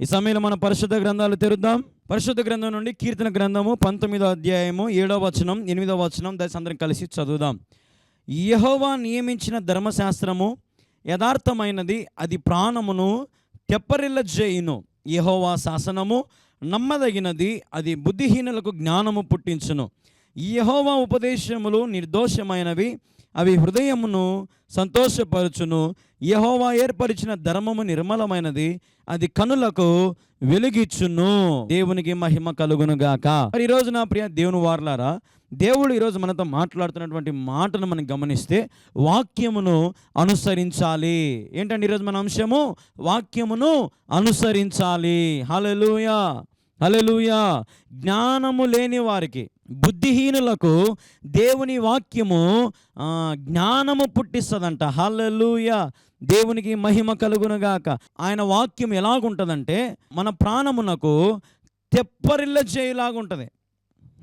ఈ సమయంలో మన పరిశుద్ధ గ్రంథాలు తెరుద్దాం. పరిశుద్ధ గ్రంథం నుండి కీర్తన గ్రంథము పంతొమ్మిదో అధ్యాయము ఏడో వచనం ఎనిమిదో వచనం దశ అందరం కలిసి చదువుదాం. యహోవా నియమించిన ధర్మశాస్త్రము యథార్థమైనది అది ప్రాణమును తెప్పరిల్ల చేయును యహోవా శాసనము నమ్మదగినది అది బుద్ధిహీనులకు జ్ఞానము పుట్టించును. యహోవా ఉపదేశములు నిర్దోషమైనవి అవి హృదయమును సంతోషపరచును. యహోవా ఏర్పరిచిన ధర్మము నిర్మలమైనది అది కనులకు వెలుగిచ్చును. దేవునికి మహిమ కలుగును గాక. మరి ఈరోజు నా ప్రియ దేవుని వారలారా దేవుడు ఈరోజు మనతో మాట్లాడుతున్నటువంటి మాటను మనం గమనిస్తే వాక్యమును అనుసరించాలి. ఏంటండి ఈరోజు మన అంశము? వాక్యమును అనుసరించాలి. హలలుయా హలలుయా జ్ఞానము లేని వారికి బుద్ధిహీనులకు దేవుని వాక్యము జ్ఞానము పుట్టిస్తుందంట. హల్లెలూయా! దేవునికి మహిమ కలుగునుగాక. ఆయన వాక్యం ఎలాగుంటుందంటే మన ప్రాణమునకు తెప్పరిల్ల చేయలాగుంటుంది.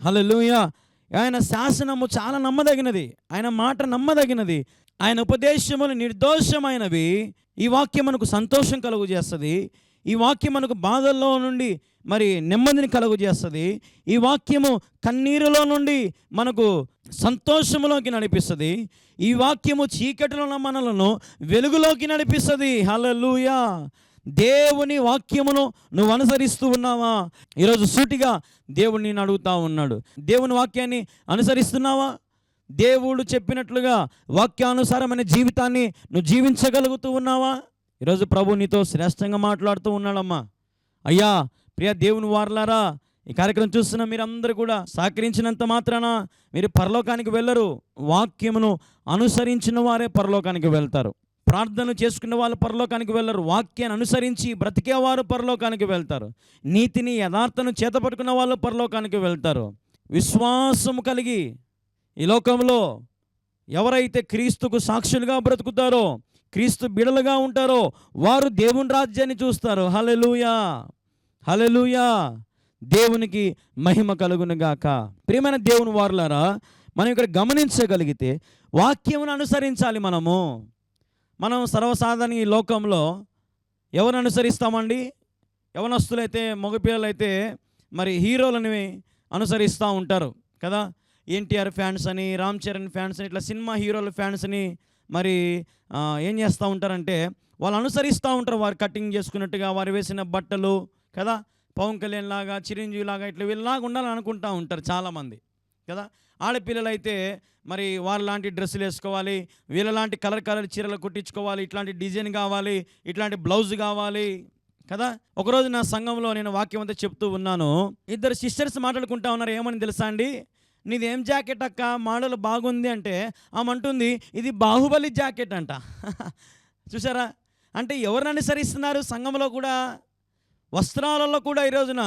హల్లెలూయా! ఆయన శాసనము చాలా నమ్మదగినది. ఆయన మాట నమ్మదగినది. ఆయన ఉపదేశములు నిర్దోషమైనవి. ఈ వాక్యం మనకు సంతోషం కలుగు చేస్తుంది ఈ వాక్యం మనకు బాధల్లో నుండి మరి నెమ్మదిని కలుగు చేస్తుంది ఈ వాక్యము కన్నీరులో నుండి మనకు సంతోషములోకి నడిపిస్తుంది. ఈ వాక్యము చీకటిలో ఉన్న మనలను వెలుగులోకి నడిపిస్తుంది. హలలుయా దేవుని వాక్యమును నువ్వు అనుసరిస్తూ ఉన్నావా? ఈరోజు సూటిగా దేవుడు నేను అడుగుతా ఉన్నాడు. దేవుని వాక్యాన్ని అనుసరిస్తున్నావా? దేవుడు చెప్పినట్లుగా వాక్యానుసారమైన జీవితాన్ని నువ్వు జీవించగలుగుతూ ఉన్నావా? ఈరోజు ప్రభు నీతో శ్రేష్టంగా మాట్లాడుతూ ఉన్నాడమ్మా. అయ్యా ప్రియ దేవుని వారలారా ఈ కార్యక్రమం చూస్తున్న మీరందరూ కూడా సహకరించినంత మాత్రాన మీరు పరలోకానికి వెళ్ళరు. వాక్యమును అనుసరించిన వారే పరలోకానికి వెళ్తారు. ప్రార్థన చేసుకున్న వాళ్ళు పరలోకానికి వెళ్ళరు. వాక్యాన్ని అనుసరించి బ్రతికేవారు పరలోకానికి వెళ్తారు. నీతిని యథార్థను చేతపట్టుకున్న వాళ్ళు పరలోకానికి వెళ్తారు. విశ్వాసము కలిగి ఈ లోకంలో ఎవరైతే క్రీస్తుకు సాక్షులుగా బ్రతుకుతారో క్రీస్తు బిడలుగా ఉంటారో వారు దేవుని రాజ్యాన్ని చూస్తారు. హలెలూయా హలెలూయా దేవునికి మహిమ కలుగునుగాక ప్రియమైన దేవుని వారులారా మనం ఇక్కడ గమనించగలిగితే వాక్యమును అనుసరించాలి మనము. మనం సర్వసాధారణ ఈ లోకంలో ఎవరు అనుసరిస్తామండి? యవనస్తులైతే మగపిల్లలైతే మరి హీరోలని అనుసరిస్తూ ఉంటారు కదా. ఎన్టీఆర్ ఫ్యాన్స్ అని రామ్ చరణ్ ఫ్యాన్స్ అని ఇట్లా సినిమా హీరోల ఫ్యాన్స్ అని మరి ఏం చేస్తూ ఉంటారంటే వాళ్ళు అనుసరిస్తూ ఉంటారు వారు కటింగ్ చేసుకున్నట్టుగా వారు వేసిన బట్టలు కదా? పవన్ కళ్యాణ్ లాగా చిరంజీవి లాగా ఇట్లా వీళ్ళలాగా ఉండాలని అనుకుంటూ ఉంటారు చాలామంది కదా? ఆడపిల్లలైతే మరి వారు లాంటి డ్రెస్సులు వేసుకోవాలి వీళ్ళలాంటి కలర్ కలర్ చీరలు కుట్టించుకోవాలి ఇట్లాంటి డిజైన్ కావాలి ఇట్లాంటి బ్లౌజ్ కావాలి కదా? ఒకరోజు నా సంఘంలో నేను వాక్యం అంతా చెప్తూ ఉన్నాను. ఇద్దరు సిస్టర్స్ మాట్లాడుకుంటా ఉన్నారు ఏమని తెలుసా అండి? నీదేం జాకెట్ అక్క? మోడల్ బాగుంది అంటే ఆమె అంటుంది ఇది బాహుబలి జాకెట్ అంట. చూసారా అంటే ఎవరిని అనుసరిస్తున్నారు? సంఘంలో కూడా వస్త్రాలలో కూడా ఈ రోజున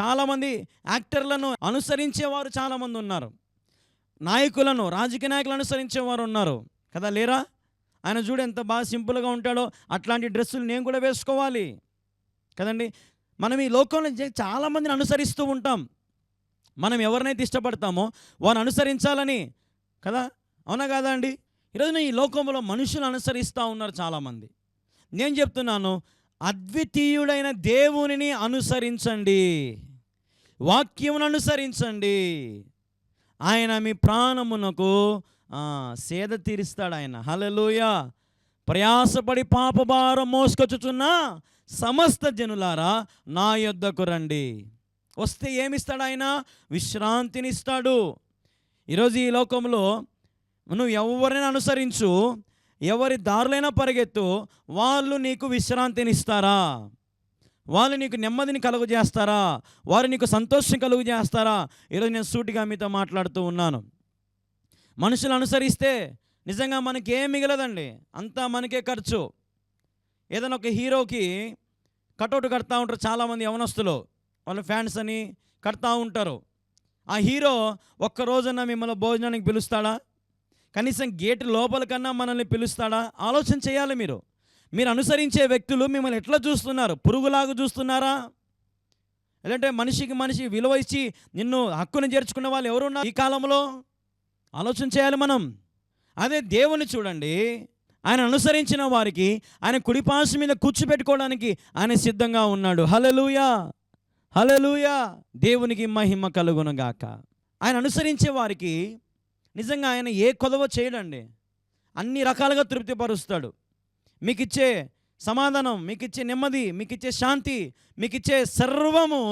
చాలామంది యాక్టర్లను అనుసరించేవారు చాలామంది ఉన్నారు. నాయకులను రాజకీయ నాయకులను అనుసరించేవారు ఉన్నారు. కదా లేరా? ఆయన చూడు ఎంత బాగా సింపుల్గా ఉంటాడో అట్లాంటి డ్రెస్సులు నేను కూడా వేసుకోవాలి. కదండి? మనం ఈ లోకంలో చాలామందిని అనుసరిస్తూ ఉంటాం. మనం ఎవరినైతే ఇష్టపడతామో వారిని అనుసరించాలని కదా? అవునా కాదా అండి? ఈరోజున ఈ లోకంలో మనుషులు అనుసరిస్తూ ఉన్నారు చాలామంది. నేను చెప్తున్నాను అద్వితీయుడైన దేవునిని అనుసరించండి. వాక్యమును అనుసరించండి. ఆయన మీ ప్రాణమునకు సేద తీరుస్తాడు ఆయన. హలలోయ ప్రయాసపడి పాపభారం మోసుకొచ్చుచున్న సమస్త జనులారా నా యొద్దకు రండి. వస్తే ఏమిస్తాడు ఆయన విశ్రాంతిని ఇస్తాడు ఈరోజు ఈ లోకంలో నువ్వు ఎవరిని అనుసరించు ఎవరి దారులైనా పరిగెత్తు వాళ్ళు నీకు విశ్రాంతిని ఇస్తారా వాళ్ళు నీకు నెమ్మదిని కలుగు చేస్తారా వారు నీకు సంతోషం కలుగు చేస్తారా ఈరోజు నేను సూటిగా మీతో మాట్లాడుతూ ఉన్నాను. మనుషులు అనుసరిస్తే నిజంగా మనకి ఏం మిగలదండి? అంతా మనకే ఖర్చు. ఏదైనా ఒక హీరోకి కటౌట్ కడతా ఉంటారు చాలామంది యవనస్తులు. వాళ్ళ ఫ్యాన్స్ అని కడతా ఉంటారు. ఆ హీరో ఒక్క రోజున మిమ్మల్ని భోజనానికి పిలుస్తాడా? కనీసం గేట్ లోపల కన్నా మనల్ని పిలుస్తాడా? ఆలోచన చేయాలి మీరు. మీరు అనుసరించే వ్యక్తులు మిమ్మల్ని ఎట్లా చూస్తున్నారు? పురుగులాగా చూస్తున్నారా? లేదంటే మనిషికి మనిషి విలువ ఇచ్చి నిన్ను హక్కును చేర్చుకున్న వాళ్ళు ఎవరున్నారు ఈ కాలంలో? ఆలోచన చేయాలి మనం. అదే దేవుని చూడండి. ఆయన అనుసరించిన వారికి ఆయన కుడిపాసు మీద కూర్చోపెట్టుకోవడానికి ఆయన సిద్ధంగా ఉన్నాడు. హలలుయా హలలుయా దేవునికి మహిమ కలుగునగాక ఆయన అనుసరించే వారికి నిజంగా ఆయన ఏ కొదవ చేయడండి. అన్ని రకాలుగా తృప్తిపరుస్తాడు. మీకు ఇచ్చే సమాధానం మీకు ఇచ్చే నెమ్మది మీకు ఇచ్చే శాంతి మీకు ఇచ్చే సర్వము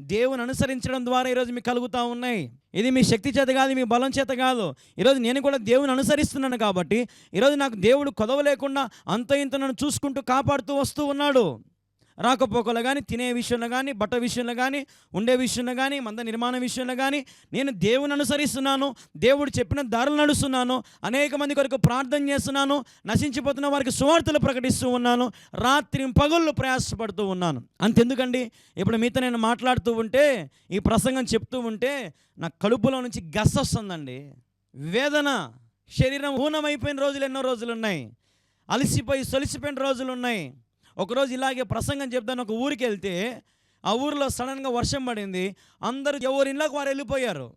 దేవుని అనుసరించడం ద్వారా ఈరోజు మీకు కలుగుతూ ఉన్నాయి. ఇది మీ శక్తి చేత కాదు మీ బలం చేత కాదు. ఈరోజు నేను కూడా దేవుని అనుసరిస్తున్నాను కాబట్టి ఈరోజు నాకు దేవుడు కొదవ లేకుండా అంత ఇంత నన్ను చూసుకుంటూ కాపాడుతూ వస్తూ ఉన్నాడు. రాకపోకలు కానీ తినే విషయంలో కానీ బట్ట విషయంలో కానీ ఉండే విషయంలో కానీ మంద నిర్మాణ విషయంలో కానీ నేను దేవుని అనుసరిస్తున్నాను దేవుడు చెప్పిన దారులు నడుస్తున్నాను అనేక మంది కొరకు ప్రార్థన చేస్తున్నాను నశించిపోతున్న వారికి సువార్తలు ప్రకటిస్తూ ఉన్నాను రాత్రి పగుళ్ళు ప్రయాసపడుతూ ఉన్నాను. అంతెందుకండి? ఇప్పుడు మీతో నేను మాట్లాడుతూ ఉంటే ఈ ప్రసంగం చెప్తూ ఉంటే నా కడుపులో నుంచి గస్ వస్తుందండి. వేదన శరీరం ఊనమైపోయిన రోజులు ఎన్నో రోజులు ఉన్నాయి. అలసిపోయి సొలిసిపోయిన రోజులు ఉన్నాయి. ఒకరోజు ఇలాగే ప్రసంగం చెప్తాను ఒక ఊరికి వెళ్తే ఆ ఊరిలో సడన్గా వర్షం పడింది. అందరూ ఎవరి ఇంట్లోకి వారు వెళ్ళిపోయారు.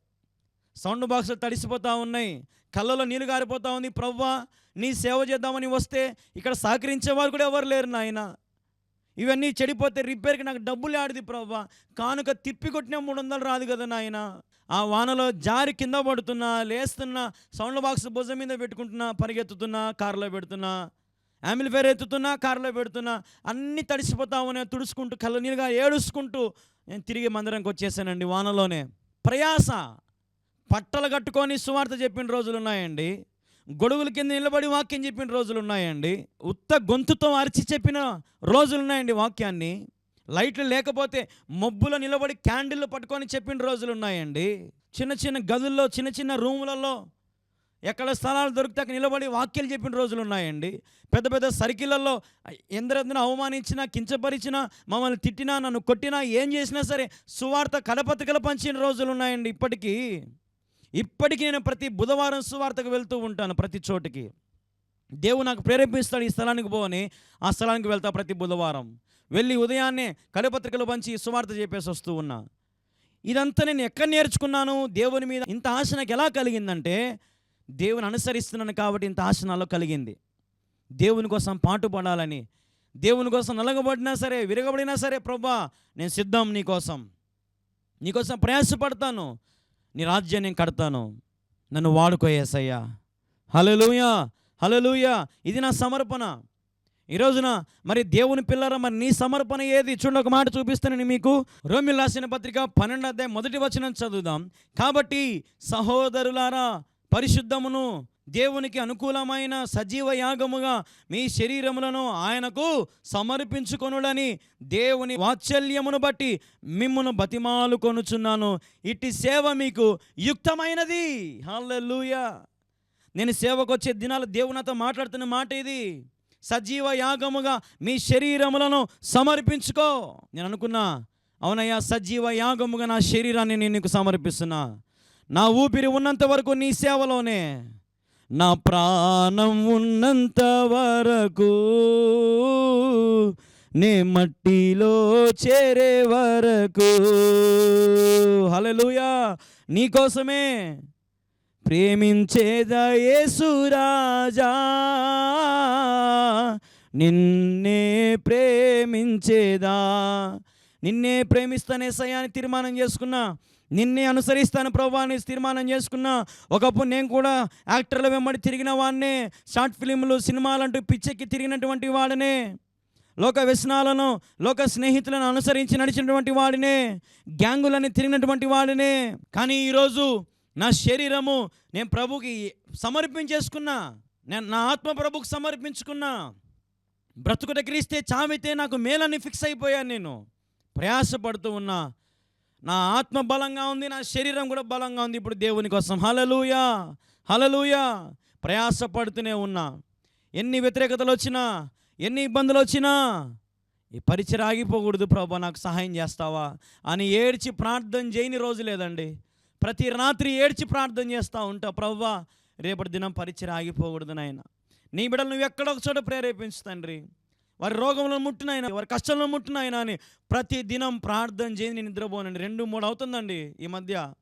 సౌండ్ బాక్సులు తడిసిపోతూ ఉన్నాయి. కళ్ళలో నీళ్ళు గారిపోతూ ఉంది. ప్రవ్వా నీ సేవ చేద్దామని వస్తే ఇక్కడ సహకరించేవారు కూడా ఎవరు లేరు నాయన. ఇవన్నీ చెడిపోతే రిపేర్కి నాకు డబ్బులు ఆడిది ప్రవ్వా. కానుక తిప్పి కొట్టిన మూడు వందలు రాదు కదా నాయన. ఆ వానలో జారి కింద పడుతున్నా లేస్తున్నా సౌండ్ బాక్స్ భుజం మీద పెట్టుకుంటున్నా పరిగెత్తుతున్నా కారులో పెడుతున్నా. ఆంబులిఫైర్ ఎత్తుతున్నా కారులో పెడుతున్నా అన్నీ తడిసిపోతా తుడుచుకుంటూ కళ్ళ ఏడుచుకుంటూ నేను తిరిగి మందిరంకి వచ్చేసానండి వానలోనే. ప్రయాస. పట్టలు కట్టుకొని సువార్త చెప్పిన రోజులు ఉన్నాయండి గొడుగుల కింద నిలబడి వాక్యం చెప్పిన రోజులు ఉన్నాయండి ఉత్త గొంతుతో అరిచి చెప్పిన రోజులు ఉన్నాయండి వాక్యాన్ని. లైట్లు లేకపోతే మబ్బులో నిలబడి క్యాండిల్ పట్టుకొని చెప్పిన రోజులు ఉన్నాయండి చిన్న చిన్న గదుల్లో చిన్న చిన్న రూములలో ఎక్కడ స్థలాలు దొరికితే అక్కడ నిలబడి వాక్యాలు చెప్పిన రోజులు ఉన్నాయండి. పెద్ద పెద్ద సర్కిళ్ళల్లో ఎందరెందరూ అవమానించినా కించపరిచినా మమ్మల్ని తిట్టినా నన్ను కొట్టినా ఏం చేసినా సరే సువార్త కలపతికల పంచిన రోజులు ఉన్నాయండి ఇప్పటికీ. ఇప్పటికీ నేను ప్రతి బుధవారం సువార్తకు వెళ్తూ ఉంటాను ప్రతి చోటికి. దేవుడు నాకు ప్రేరేపిస్తాడు ఈ స్థలానికి పోని ఆ స్థలానికి వెళ్తా ప్రతి బుధవారం. వెళ్ళి ఉదయాన్నే కలపత్రికలు పంచి సువార్త చెప్పేసి వస్తూ ఉన్నా. ఇదంతా నేను ఎక్కడ నేర్చుకున్నాను? దేవుని మీద ఇంత ఆశ నాకు ఎలా కలిగిందంటే దేవుని అనుసరిస్తున్నాను కాబట్టి ఇంత ఆశ నాలో కలిగింది. దేవుని కోసం పాటుపడాలని దేవుని కోసం నలగబడినా సరే విరగబడినా సరే ప్రభా నేను సిద్ధం నీకోసం నీకోసం ప్రయాసపడతాను. నీ రాజ్యాన్ని నేను కడతాను. నన్ను వాడుకోయేసయ్యా హలలుయా హలలుయా ఇది నా సమర్పణ. ఈ రోజున మరి దేవుని పిల్లర మరి నీ సమర్పణ ఏది? చూడండి ఒక మాట చూపిస్తానని మీకు. రోమిల్ రాసిన పత్రిక పన్నెండు అధ్యాయం మొదటి వచనం చదువుదాం. కాబట్టి సహోదరులారా పరిశుద్ధమును దేవునికి అనుకూలమైన సజీవ యాగముగా మీ శరీరములను ఆయనకు సమర్పించుకొనుడని దేవుని వాత్సల్యమును బట్టి మిమ్మును బతిమాలు కొనుచున్నాను. ఇట్టి సేవ మీకు యుక్తమైనది. హల్లెలూయా. నేను సేవకు వచ్చే దినాలు దేవునితో మాట్లాడుతున్న మాట ఇది. సజీవ యాగముగా మీ శరీరములను సమర్పించుకో. నేను అనుకున్నా అవునయ్యా సజీవ యాగముగా నా శరీరాన్ని నేను నీకు సమర్పిస్తున్నా. నా ఊపిరి ఉన్నంత వరకు నీ సేవలోనే. నా ప్రాణం ఉన్నంత వరకు నే మట్టిలో చేరే వరకు. హలలుయా నీకోసమే ప్రేమించేదయేసురాజా నిన్నే ప్రేమించేదా. నిన్నే ప్రేమిస్తానే సయాన్ని తీర్మానం చేసుకున్నా నిన్నే అనుసరిస్తాను ప్రభా అని తీర్మానం చేసుకున్నా ఒకప్పుడు నేను కూడా యాక్టర్ల వెంబడి తిరిగిన వాడినే షార్ట్ ఫిలింలు సినిమాలంటూ పిచ్చెక్కి తిరిగినటువంటి వాడినే లోక వ్యసనాలను లోక స్నేహితులను అనుసరించి నడిచినటువంటి వాడినే గ్యాంగులని తిరిగినటువంటి వాడినే. కానీ ఈరోజు నా శరీరము నేను ప్రభుకి సమర్పించేసుకున్నా నేను నా ఆత్మ ప్రభుకి సమర్పించుకున్నా బ్రతుకుట క్రీస్తే చావితే నాకు మేలని ఫిక్స్ అయిపోయాను నేను. ప్రయాసపడుతూ ఉన్నా నా ఆత్మ బలంగా ఉంది నా శరీరం కూడా బలంగా ఉంది ఇప్పుడు దేవుని కోసం. హలలుయా హలలుయా ప్రయాసపడుతూనే ఉన్నా. ఎన్ని వ్యతిరేకతలు వచ్చినా ఎన్ని ఇబ్బందులు వచ్చినా ఈ పరిచయం ఆగిపోకూడదు ప్రభా నాకు సహాయం చేస్తావా అని ఏడ్చి ప్రార్థన చేయని రోజు లేదండి. ప్రతి రాత్రి ఏడ్చి ప్రార్థన చేస్తూ ఉంటా ప్రవ్వా రేపటి దినం పరిచయం ఆగిపోకూడదు నాయన. నీ బిడ్డలు నువ్వు ఎక్కడో చోట ప్రేరేపించు తండ్రి. వారి రోగంలో ముట్టినాయన వారి కష్టంలో ముట్టినాయన అని ప్రతి దినం ప్రార్థన చేసి నేను నిద్రపోనండి. రెండు మూడు అవుతుందండి ఈ మధ్య.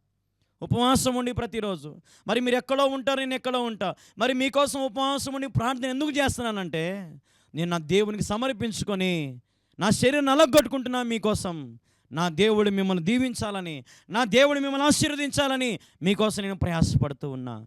ఉపవాసం ఉండి ప్రతిరోజు. మరి మీరు ఎక్కడో ఉంటారు నేను ఎక్కడో ఉంటా. మరి మీకోసం ఉపవాసం ఉండి ప్రార్థన ఎందుకు చేస్తున్నానంటే నేను నా దేవునికి సమర్పించుకొని నా శరీరం నలగొట్టుకుంటున్నా మీకోసం. నా దేవుడు మిమ్మల్ని దీవించాలని నా దేవుడు మిమ్మల్ని ఆశీర్వదించాలని మీకోసం నేను ప్రయాసపడుతూ ఉన్నా.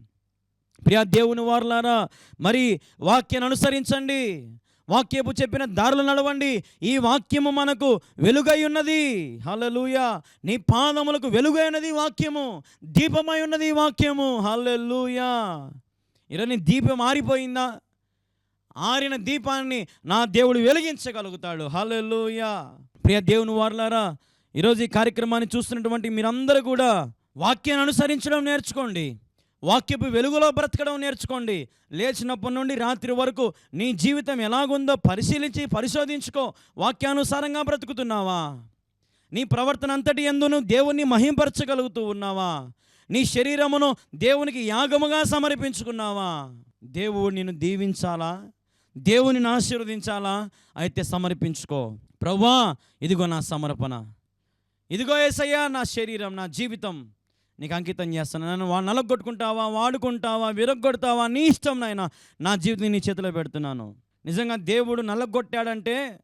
ప్రియా దేవుని వారులారా మరి వాక్యాన్ని అనుసరించండి. వాక్యపు చెప్పిన దారులు నడవండి. ఈ వాక్యము మనకు వెలుగై ఉన్నది. హలలుయ నీ పాదములకు వెలుగై ఉన్నది వాక్యము. దీపమై ఉన్నది వాక్యము. హలలుయ ఈరోజు నీ దీపం ఆరిపోయిందా? ఆరిన దీపాన్ని నా దేవుడు వెలిగించగలుగుతాడు. హలలుయ ప్రియ దేవుని వారులారా ఈరోజు ఈ కార్యక్రమాన్ని చూస్తున్నటువంటి మీరందరూ కూడా వాక్యాన్ని అనుసరించడం నేర్చుకోండి. వాక్యపు వెలుగులో బ్రతకడం నేర్చుకోండి. లేచినప్పటి నుండి రాత్రి వరకు నీ జీవితం ఎలాగుందో పరిశీలించి పరిశోధించుకో. వాక్యానుసారంగా బ్రతుకుతున్నావా? నీ ప్రవర్తన అంతటి ఎందును దేవుణ్ణి మహింపరచగలుగుతూ ఉన్నావా? నీ శరీరమును దేవునికి యాగముగా సమర్పించుకున్నావా? దేవుడు నిన్ను దీవించాలా? దేవునిని ఆశీర్వదించాలా? అయితే సమర్పించుకో. ప్రవ్వా ఇదిగో నా సమర్పణ. ఇదిగో ఏసయ్యా నా శరీరం నా జీవితం. నీకు అంకితం చేస్తాను. నన్ను వా నలగొట్టుకుంటావా వాడుకుంటావా విరగొడతావా నీ ఇష్టం నాయన నా జీవితం నీ చేతిలో పెడుతున్నాను. నిజంగా దేవుడు నలగొట్టాడంటే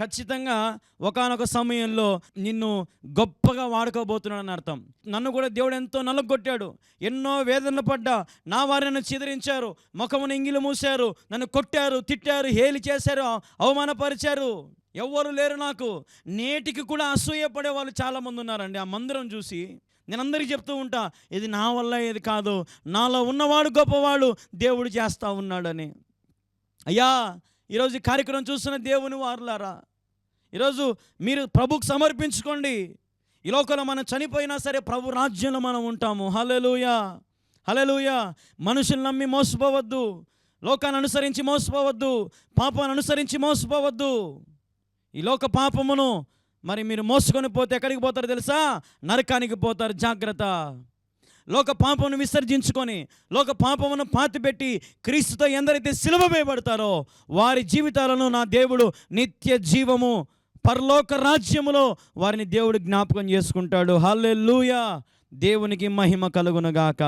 ఖచ్చితంగా ఒకానొక సమయంలో నిన్ను గొప్పగా వాడుకోబోతున్నాడని అర్థం. నన్ను కూడా దేవుడు ఎంతో నలగొట్టాడు. ఎన్నో వేదనలు పడ్డా నా వారిని చిదిరించారు ముఖమును ఇంగిలు మూశారు నన్ను కొట్టారు తిట్టారు హేలి చేశారు అవమానపరిచారు. ఎవ్వరు లేరు నాకు. నేటికి కూడా అసూయపడే వాళ్ళు చాలామంది ఉన్నారండి. ఆ మందిరం చూసి నేను అందరికీ చెప్తూ ఉంటా ఇది నా వల్ల ఇది కాదు నాలో ఉన్నవాడు గొప్పవాడు దేవుడు చేస్తూ ఉన్నాడని. అయ్యా ఈరోజు ఈ కార్యక్రమం చూస్తున్న దేవుని వారులారా ఈరోజు మీరు ప్రభుకు సమర్పించుకోండి. ఈ లోకంలో మనం చనిపోయినా సరే ప్రభు రాజ్యంలో మనం ఉంటాము. హలెలుయా హలెలుయా మనుషులు నమ్మి మోసపోవద్దు లోకాన్ని అనుసరించి మోసపోవద్దు పాపాన్ని అనుసరించి మోసపోవద్దు. ఈ లోక పాపమును మరి మీరు మోసుకొని పోతే ఎక్కడికి పోతారు తెలుసా? నరకానికి పోతారు. జాగ్రత్త. లోక పాపమును విసర్జించుకొని లోక పాపమును పాతిపెట్టి క్రీస్తుతో ఎందరైతే సిలువ వేయబడతారో వారి జీవితాలను నా దేవుడు నిత్య జీవము పరలోక రాజ్యములో వారిని దేవుడు జ్ఞాపకం చేసుకుంటాడు. హల్లెలూయా! దేవునికి మహిమ కలుగునుగాక.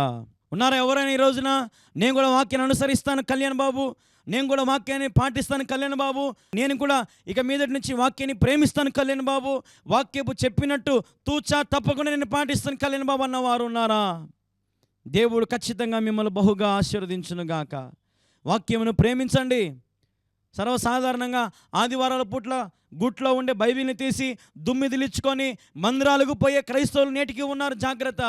ఉన్నారా ఎవరైనా ఈ రోజున? నేను కూడా వాక్యాన్ని అనుసరిస్తాను కళ్యాణ్ బాబు. నేను కూడా వాక్యాన్ని పాటిస్తాను కళ్యాణ్ బాబు. నేను కూడా ఇక మీదటి నుంచి వాక్యాన్ని ప్రేమిస్తాను కళ్యాణ్ బాబు. వాక్యపు చెప్పినట్టు తూచా తప్పకుండా నేను పాటిస్తాను కళ్యాణ్ బాబు అన్నవారు ఉన్నారా? దేవుడు ఖచ్చితంగా మిమ్మల్ని బహుగా ఆశీర్వదించునుగాక వాక్యమును ప్రేమించండి. సర్వసాధారణంగా ఆదివారాల పూట్ల గుట్లో ఉండే బైబిల్ని తీసి దుమ్మిదిలిచ్చుకొని మందిరాలకు పోయే క్రైస్తవులు నేటికి ఉన్నారు. జాగ్రత్త.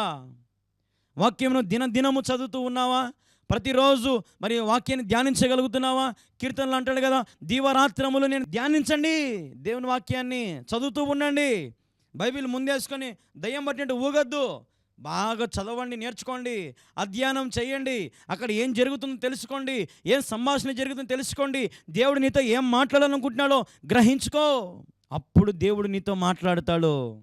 వాక్యమును దినదినము చదువుతూ ఉన్నావా? ప్రతిరోజు మరి వాక్యాన్ని ధ్యానించగలుగుతున్నావా? కీర్తనలు అంటాడు కదా దీవరాత్రములు నేను ధ్యానించండి. దేవుని వాక్యాన్ని చదువుతూ ఉండండి. బైబిల్ ముందేసుకొని దయ్యం పట్టినట్టు ఊగొద్దు. బాగా చదవండి నేర్చుకోండి. అధ్యయనం చేయండి. అక్కడ ఏం జరుగుతుందో తెలుసుకోండి. ఏం సంభాషణ జరుగుతుందో తెలుసుకోండి. దేవుడు నీతో ఏం మాట్లాడాలనుకుంటున్నాడో గ్రహించుకో. అప్పుడు దేవుడు నీతో మాట్లాడతాడు.